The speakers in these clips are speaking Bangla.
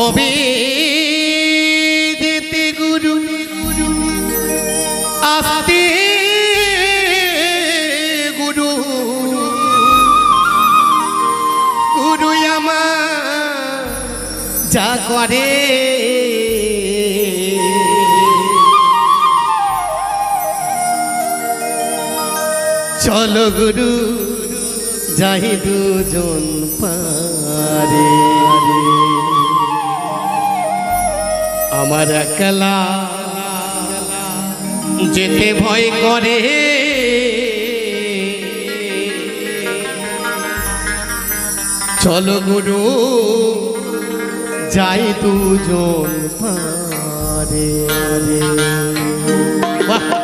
ভবে যেতে গুরু গুরু আসতে গুরু। গুরু আমার যা করে। চলো গুরু যাই দুজন পারে। আমার একলা। যেতে ভয় করে। চলো গুরু যাই দুজন পারে। বাহ!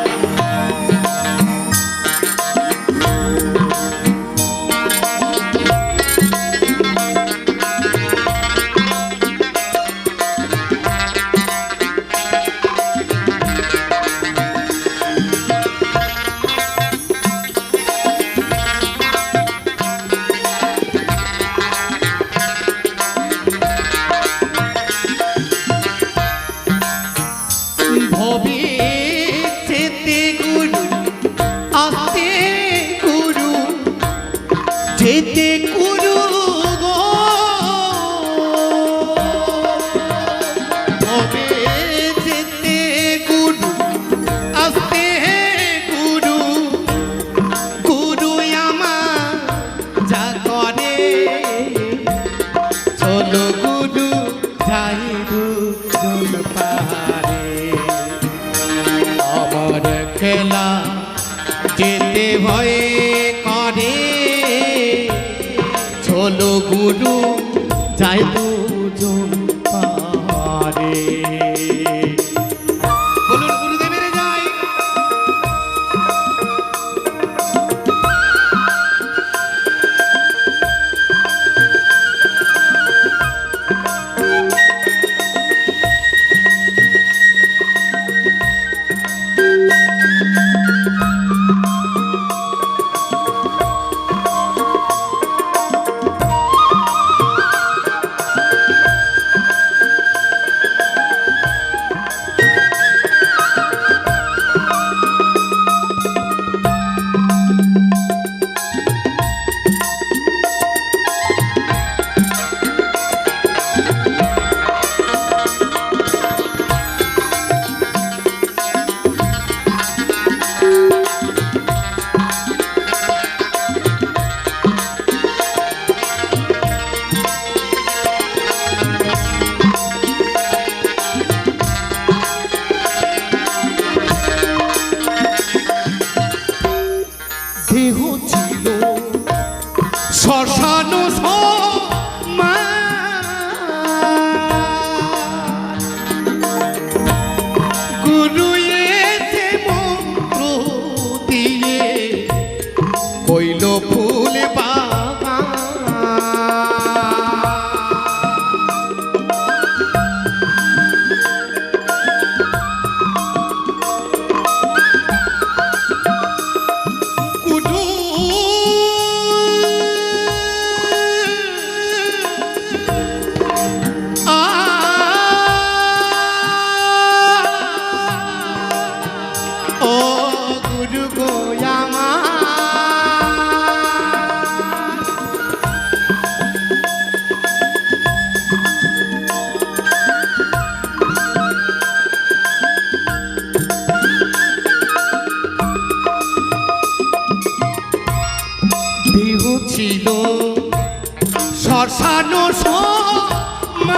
শ্মশান সমান।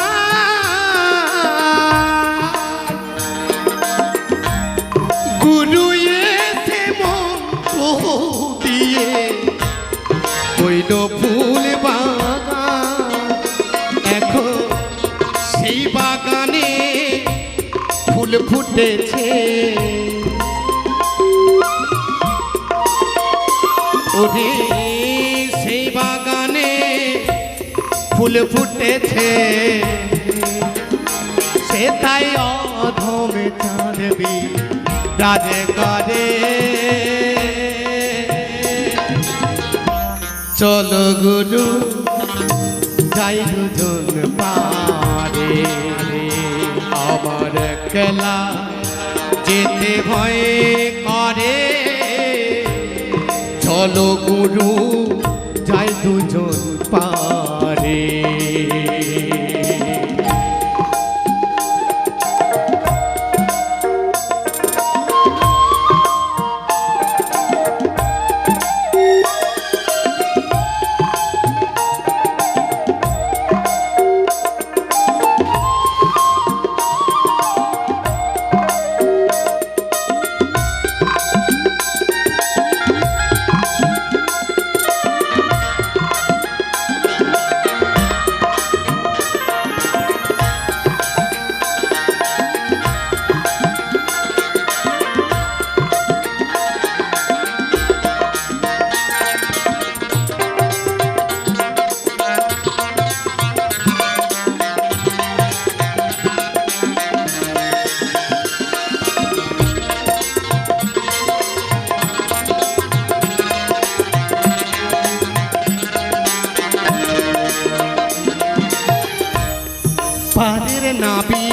গুরু দিয়ে কইল ফুল বাগান এখন সেই বাগানে ফুল ফুটেছে ওরে ফুল ফুটেছে। সে তাই অধমে ছাড়বি রাজে করে চলো গুরু, যাই দুজন পারে। আমার খেলা যেতে ভয়ে করে। চলো গুরু যাই দুজন পারে। নাবি।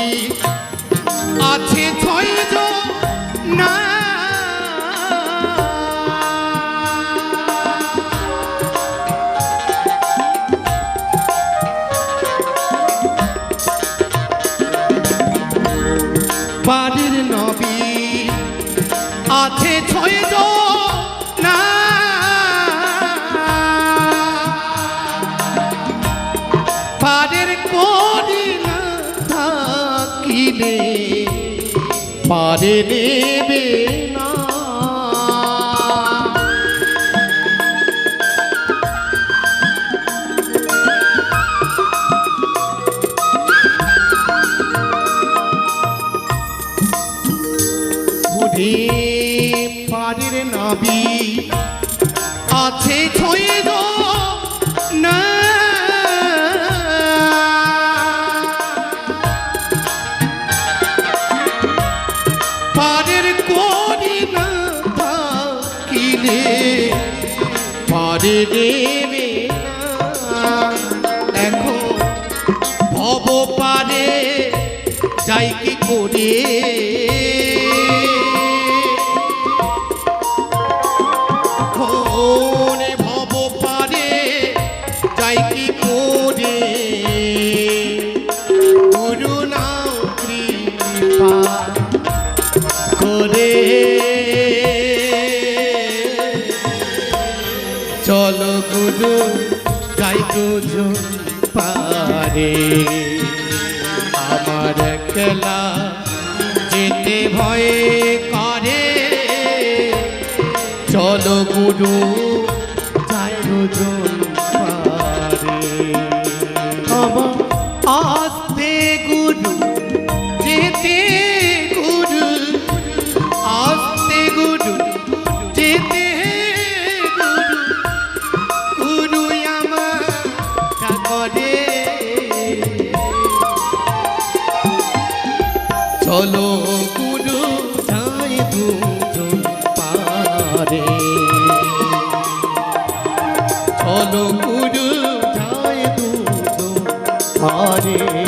পারের পারে নেবে দেবে না ভব পারে যাই কি করে? গুরু যাই দুজন পারে। আমার খেলা যেতে ভয়ে করে। চলো গুরু যাই দুজন গুরু যাই দুজন পারে চলো গুরু যাই দুজন পারে